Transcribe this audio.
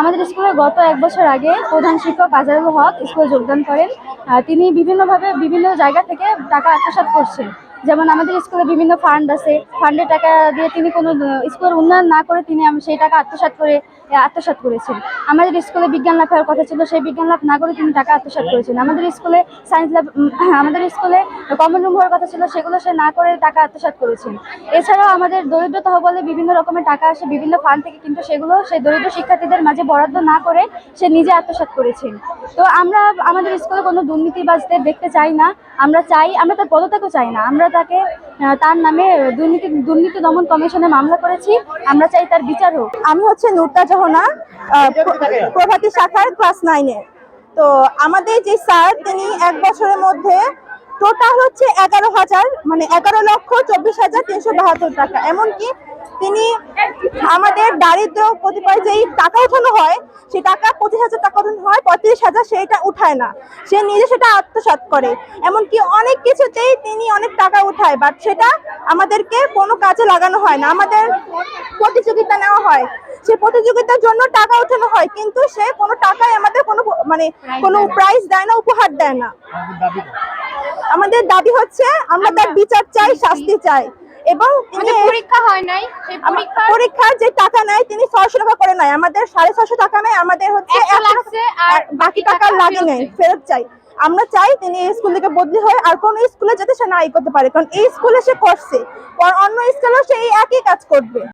আমাদের স্কুলে গত এক বছর আগে প্রধান শিক্ষক আজারুল হক স্কুলে যোগদান করেন। তিনি বিভিন্নভাবে বিভিন্ন জায়গা থেকে টাকা আত্মসাত করছেন। যেমন আমাদের স্কুলে বিভিন্ন ফান্ড আছে ফান্ডের টাকা দিয়ে তিনি কোনো স্কুলের উন্নয়ন না করে তিনি সেই টাকা আত্মসাৎ করে আহ, আত্মসাৎ করেছেন। আমাদের স্কুলে বিজ্ঞান লাভ হওয়ার কথা ছিল সেই বিজ্ঞান লাভ না করে তিনি টাকা আত্মসাৎ করেছেন। আমাদের স্কুলে সায়েন্স ল্যাব আমাদের স্কুলে কমন রুম হওয়ার কথা ছিল সেগুলো সে না করে টাকা আত্মসাৎ করেছেন। এছাড়াও আমাদের দরিদ্র তহবলে বিভিন্ন রকমের টাকা আসে বিভিন্ন ফান্ড থেকে কিন্তু সেগুলো সেই দরিদ্র শিক্ষার্থীদের মাঝে বরাদ্দ না করে সে নিজে আত্মসাৎ করেছেন। তো আমরা আমাদের স্কুলে কোনো দুর্নীতিবাজদের দেখতে চাই না। আমরা চাই আমরা তার পদত্যাগও চাই না। আমরা তাকে তার নামে দুর্নীতি দুর্নীতি দমন কমিশনে মামলা করেছি। আমরা চাই তার বিচার হোক। আমি হচ্ছে নুরতা জহনা প্রভাতি প্রভাতী শাখার ক্লাস নাইনে। তো আমাদের যে স্যার তিনি এক বছরের মধ্যে টোটাল হচ্ছে এগারো হাজার মানে এগারো লক্ষ চব্বিশ হাজার তিনশো বাহাত্তর টাকা। এমনকি তিনি আমাদের দারিদ্র কতিপয় যেই টাকা উঠানো হয় সেই টাকা পঁচিশ হাজার টাকা উঠানো হয় পঁয়ত্রিশ হাজার সেটা উঠায় না। সে নিজে সেটা আত্মসাৎ করে। এমনকি অনেক কিছুতেই তিনি অনেক টাকা উঠায় বাট সেটা আমাদেরকে কোনো কাজে লাগানো হয় না। আমাদের প্রতিযোগিতা নেওয়া হয়। সে প্রতিযোগিতার জন্য টাকা উঠানো হয় কিন্তু সে কোনো টাকায় আমাদের কোনো মানে কোনো প্রাইজ দেয় না উপহার দেয় না। আমাদের দাবি হচ্ছে আমরা তার বিচার চাই শাস্তি চাই। এবং তিনি পরীক্ষা হয় নাই। পরীক্ষার যে টাকা নেয় তিনি ছয়শো টাকা করে নেয় আমাদের সাড়ে ছশো টাকা নেয় আমাদের হচ্ছে 100 100 আর বাকি টাকা লাগে নেই ফেরত চাই। আমরা চাই তিনি এই স্কুল থেকে বদলি হয় আর কোন স্কুলে যাতে সে নাই করতে পারে কারণ এই স্কুলে সে করছে অন্য স্কুলেও সে এই একই কাজ করবে।